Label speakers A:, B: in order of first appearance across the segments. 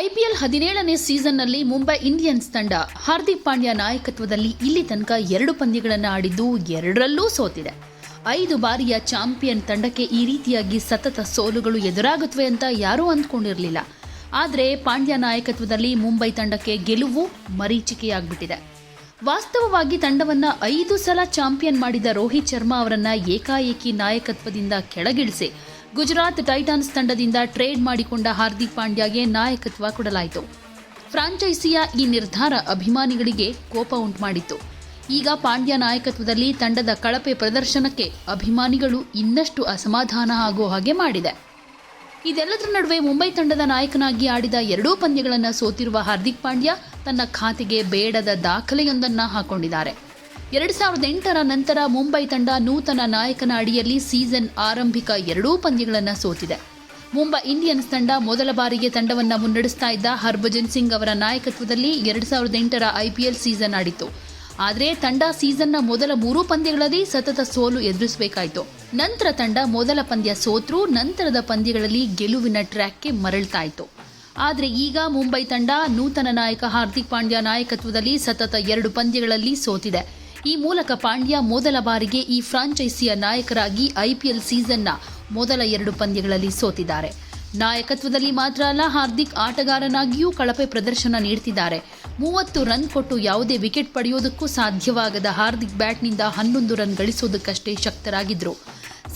A: IPL ಹದಿನೇಳನೇ ಸೀಸನ್ನಲ್ಲಿ Mumbai Indians ತಂಡ ಹಾರ್ದಿಕ್ ಪಾಂಡ್ಯ ನಾಯಕತ್ವದಲ್ಲಿ ಇಲ್ಲಿ ತನಕ ಎರಡು ಪಂದ್ಯಗಳನ್ನು ಆಡಿದ್ದು ಎರಡರಲ್ಲೂ ಸೋತಿದೆ. ಐದು ಬಾರಿಯ ಚಾಂಪಿಯನ್ ತಂಡಕ್ಕೆ ಈ ರೀತಿಯಾಗಿ ಸತತ ಸೋಲುಗಳು ಎದುರಾಗುತ್ತವೆ ಅಂತ ಯಾರೂ ಅಂದ್ಕೊಂಡಿರಲಿಲ್ಲ. ಆದರೆ ಪಾಂಡ್ಯ ನಾಯಕತ್ವದಲ್ಲಿ ಮುಂಬೈ ತಂಡಕ್ಕೆ ಗೆಲುವು ಮರೀಚಿಕೆಯಾಗ್ಬಿಟ್ಟಿದೆ. ವಾಸ್ತವವಾಗಿ ತಂಡವನ್ನು ಐದು ಸಲ ಚಾಂಪಿಯನ್ ಮಾಡಿದ ರೋಹಿತ್ ಶರ್ಮಾ ಅವರನ್ನು ಏಕಾಏಕಿ ನಾಯಕತ್ವದಿಂದ ಕೆಳಗಿಳಿಸಿ ಗುಜರಾತ್ ಟೈಟಾನ್ಸ್ ತಂಡದಿಂದ ಟ್ರೇಡ್ ಮಾಡಿಕೊಂಡ ಹಾರ್ದಿಕ್ ಪಾಂಡ್ಯಗೆ ನಾಯಕತ್ವ ಕೊಡಲಾಯಿತು. ಫ್ರಾಂಚೈಸಿಯ ಈ ನಿರ್ಧಾರ ಅಭಿಮಾನಿಗಳಿಗೆ ಕೋಪ ಉಂಟುಮಾಡಿತ್ತು. ಈಗ ಪಾಂಡ್ಯ ನಾಯಕತ್ವದಲ್ಲಿ ತಂಡದ ಕಳಪೆ ಪ್ರದರ್ಶನಕ್ಕೆ ಅಭಿಮಾನಿಗಳು ಇನ್ನಷ್ಟು ಅಸಮಾಧಾನ ಆಗೋ ಹಾಗೆ ಮಾಡಿದೆ. ಇದೆಲ್ಲದರ ನಡುವೆ ಮುಂಬೈ ತಂಡದ ನಾಯಕನಾಗಿ ಆಡಿದ ಎರಡೂ ಪಂದ್ಯಗಳನ್ನು ಸೋತಿರುವ ಹಾರ್ದಿಕ್ ಪಾಂಡ್ಯ ತನ್ನ ಖಾತೆಗೆ ಬೇಡದ ದಾಖಲೆಯೊಂದನ್ನು ಹಾಕೊಂಡಿದ್ದಾರೆ. ಎರಡು ಸಾವಿರದ ಎಂಟರ ನಂತರ ಮುಂಬೈ ತಂಡ ನೂತನ ನಾಯಕನ ಅಡಿಯಲ್ಲಿ ಸೀಸನ್ ಆರಂಭಿಕ ಎರಡೂ ಪಂದ್ಯಗಳನ್ನು ಸೋತಿದೆ. ಮುಂಬೈ ಇಂಡಿಯನ್ಸ್ ತಂಡ ಮೊದಲ ಬಾರಿಗೆ ತಂಡವನ್ನು ಮುನ್ನಡೆಸ್ತಾ ಇದ್ದ ಹರ್ಭಜನ್ ಸಿಂಗ್ ಅವರ ನಾಯಕತ್ವದಲ್ಲಿ ಎರಡು ಸಾವಿರದ ಎಂಟರ ಐಪಿಎಲ್ ಸೀಸನ್ ಆಡಿತ್ತು. ಆದರೆ ತಂಡ ಸೀಸನ್ನ ಮೊದಲ ಮೂರು ಪಂದ್ಯಗಳಲ್ಲಿ ಸತತ ಸೋಲು ಎದುರಿಸಬೇಕಾಯಿತು. ನಂತರ ತಂಡ ಮೊದಲ ಪಂದ್ಯ ಸೋತ್ರು, ನಂತರದ ಪಂದ್ಯಗಳಲ್ಲಿ ಗೆಲುವಿನ ಟ್ರ್ಯಾಕ್ಗೆ ಮರಳ್ತಾ ಇತ್ತು. ಆದರೆ ಈಗ ಮುಂಬೈ ತಂಡ ನೂತನ ನಾಯಕ ಹಾರ್ದಿಕ್ ಪಾಂಡ್ಯ ನಾಯಕತ್ವದಲ್ಲಿ ಸತತ ಎರಡು ಪಂದ್ಯಗಳಲ್ಲಿ ಸೋತಿದೆ. ಈ ಮೂಲಕ ಪಾಂಡ್ಯ ಮೊದಲ ಬಾರಿಗೆ ಈ ಫ್ರಾಂಚೈಸಿಯ ನಾಯಕರಾಗಿ ಐಪಿಎಲ್ ಸೀಸನ್ನ ಮೊದಲ ಎರಡು ಪಂದ್ಯಗಳಲ್ಲಿ ಸೋತಿದ್ದಾರೆ. ನಾಯಕತ್ವದಲ್ಲಿ ಮಾತ್ರ ಅಲ್ಲ, ಹಾರ್ದಿಕ್ ಆಟಗಾರನಾಗಿಯೂ ಕಳಪೆ ಪ್ರದರ್ಶನ ನೀಡುತ್ತಿದ್ದಾರೆ ಮೂವತ್ತು ರನ್ ಕೊಟ್ಟು ಯಾವುದೇ ವಿಕೆಟ್ ಪಡೆಯೋದಕ್ಕೂ ಸಾಧ್ಯವಾಗದ ಹಾರ್ದಿಕ್ ಬ್ಯಾಟ್ನಿಂದ ಹನ್ನೊಂದು ರನ್ ಗಳಿಸೋದಕ್ಕಷ್ಟೇ ಶಕ್ತರಾಗಿದ್ದರು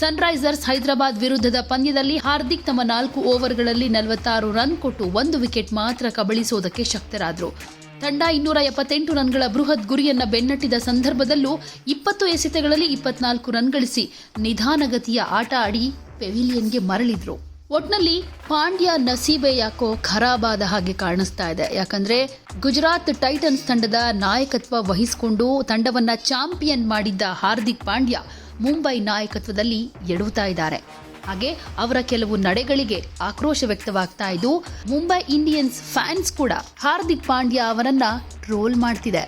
A: ಸನ್ರೈಸರ್ಸ್ ಹೈದರಾಬಾದ್ ವಿರುದ್ಧದ ಪಂದ್ಯದಲ್ಲಿ ಹಾರ್ದಿಕ್ ತಮ್ಮ ನಾಲ್ಕು ಓವರ್ಗಳಲ್ಲಿ ನಲವತ್ತಾರು ರನ್ ಕೊಟ್ಟು ಒಂದು ವಿಕೆಟ್ ಮಾತ್ರ ಕಬಳಿಸೋದಕ್ಕೆ ಶಕ್ತರಾದರು. ತಂಡ ಇನ್ನೂರ ಎಪ್ಪತ್ತೆಂಟು ರನ್ಗಳ ಬೃಹತ್ ಗುರಿಯನ್ನ ಬೆನ್ನಟ್ಟಿದ ಸಂದರ್ಭದಲ್ಲೂ ಇಪ್ಪತ್ತು ಎಸೆತಗಳಲ್ಲಿ ಇಪ್ಪತ್ನಾಲ್ಕು ರನ್ ಗಳಿಸಿ ನಿಧಾನಗತಿಯ ಆಟ ಆಡಿ ಪೆವಿಲಿಯನ್ಗೆ ಮರಳಿದ್ರು. ಒಟ್ನಲ್ಲಿ ಪಾಂಡ್ಯ ನಸೀಬೆ ಯಾಕೋ ಖರಾಬಾದ ಹಾಗೆ ಕಾಣಿಸ್ತಾ ಇದೆ. ಯಾಕಂದ್ರೆ ಗುಜರಾತ್ ಟೈಟನ್ಸ್ ತಂಡದ ನಾಯಕತ್ವ ವಹಿಸಿಕೊಂಡು ತಂಡವನ್ನ ಚಾಂಪಿಯನ್ ಮಾಡಿದ್ದ ಹಾರ್ದಿಕ್ ಪಾಂಡ್ಯ ಮುಂಬೈ ನಾಯಕತ್ವದಲ್ಲಿ ಎಡುತ್ತಾ ಇದ್ದಾರೆ. ಹಾಗೆ ಅವರ ಕೆಲವು ನಡೆಗಳಿಗೆ ಆಕ್ರೋಶ ವ್ಯಕ್ತವಾಗ್ತಾ ಇದ್ದು, ಮುಂಬೈ ಇಂಡಿಯನ್ಸ್ ಫ್ಯಾನ್ಸ್ ಕೂಡ ಹಾರ್ದಿಕ್ ಪಾಂಡ್ಯ ಅವರನ್ನ ಟ್ರೋಲ್ ಮಾಡ್ತಿದೆ.